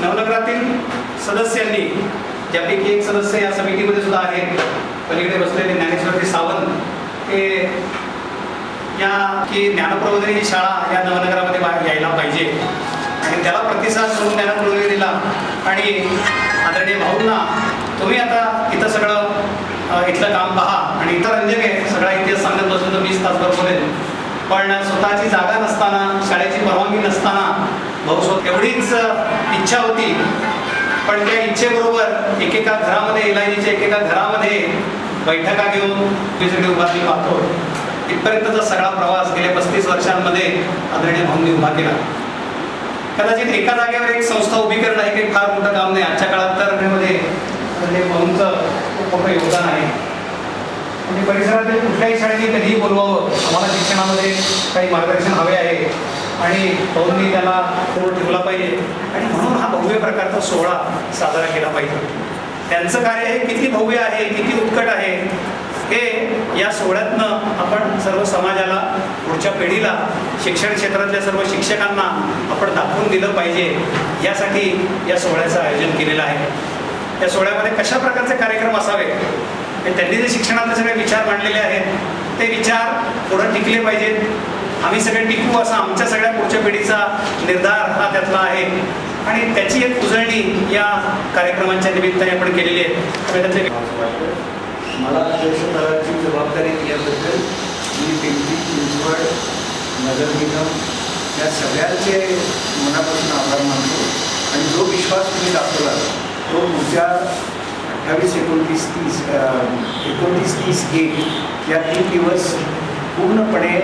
नवनगरातील सदस्यांनी ज्यापैकी एक सदस्य या समितीमध्ये सुद्धा आहेत पलीकडे बसलेले ज्ञानेश्वरजी सावंत हे या की ज्ञानप्रबोधिनी ही शाळा या नवनगरामध्ये बा- यायला पाहिजे. आणि त्याला प्रतिसाद म्हणून ज्ञानप्रबोधिनी दिला. आणि आदरणीय भाऊंना तुम्ही आता इथं सगळं इथलं काम पहा आणि इतर रंजक आहे. सगळा इतिहास सांगत बसलो तर वीस तासभर बोलेल पण स्वतःची जागा नसताना शाळेची परवानगी नसताना भाऊ एवढीच इच्छा होती. पण त्या इच्छेबरोबर एकेका घरामध्ये एलायजीच्या एकेका घरामध्ये बैठका घेऊन तुझ्यासाठी उभारली पाहतो. इथपर्यंतचा सगळा प्रवास गेल्या पस्तीस वर्षांमध्ये आदरणीय भाऊंनी उभा केला. कदाचित एका जागेवर एक संस्था उभी करणं हे काही फार मोठं काम नाही. आजच्या काळात तर त्यामध्ये आदरणीय भाऊंचं खूप मोठं योगदान आहे. म्हणजे परिसरातील कुठल्याही शाळेने कधीही बोलवावं. आम्हाला शिक्षणामध्ये काही मार्गदर्शन हवे आहे. आणि भाऊंनी त्याला पूर्ण ठेवला पाहिजे. आणि म्हणून हा भव्य प्रकारचा सोहळा साजरा केला पाहिजे. त्यांचं कार्य हे किती भव्य आहे किती उत्कट आहे हे या सोहळ्यातनं आपण सर्व समाजाला पुढच्या पिढीला शिक्षण क्षेत्रातल्या सर्व शिक्षकांना आपण दाखवून दिलं पाहिजे. यासाठी या सोहळ्याचं आयोजन केलेलं आहे. या सोहळ्यामध्ये कशा प्रकारचे कार्यक्रम असावे? त्यांनी जे शिक्षणातले सगळे विचार मांडलेले आहेत ते विचार पुढं टिकले पाहिजेत. आम्ही सगळे टिकू असा आमच्या सगळ्या पुढच्या पिढीचा निर्धार हा त्यातला आहे. आणि त्याची एक उजळणी या कार्यक्रमांच्या निमित्ताने आपण केलेली आहे. मला देशभराची जबाबदारी दिल्याबद्दल मी पिंपरी चिंचवड नगर निगम या सगळ्यांचे मनापासून आभार मानतो. आणि जो विश्वास तुम्ही दाखवला तो तुमच्या अठ्ठावीस एकोणतीस तीस एकोणतीस तीस एक या तीन दिवस पूर्णपणे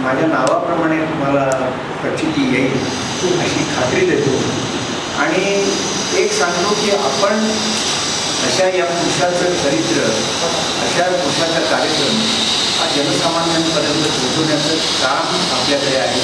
माझ्या नावाप्रमाणे तुम्हाला प्रचिती येईल अशी खात्री देतो. आणि एक सांगतो की आपण अशा या पुरुषाचं चरित्र अशा पुरुषाचा कार्यक्रम हा जनसामान्यांपर्यंत पोहोचवण्याचं काम आपल्याकडे आहे.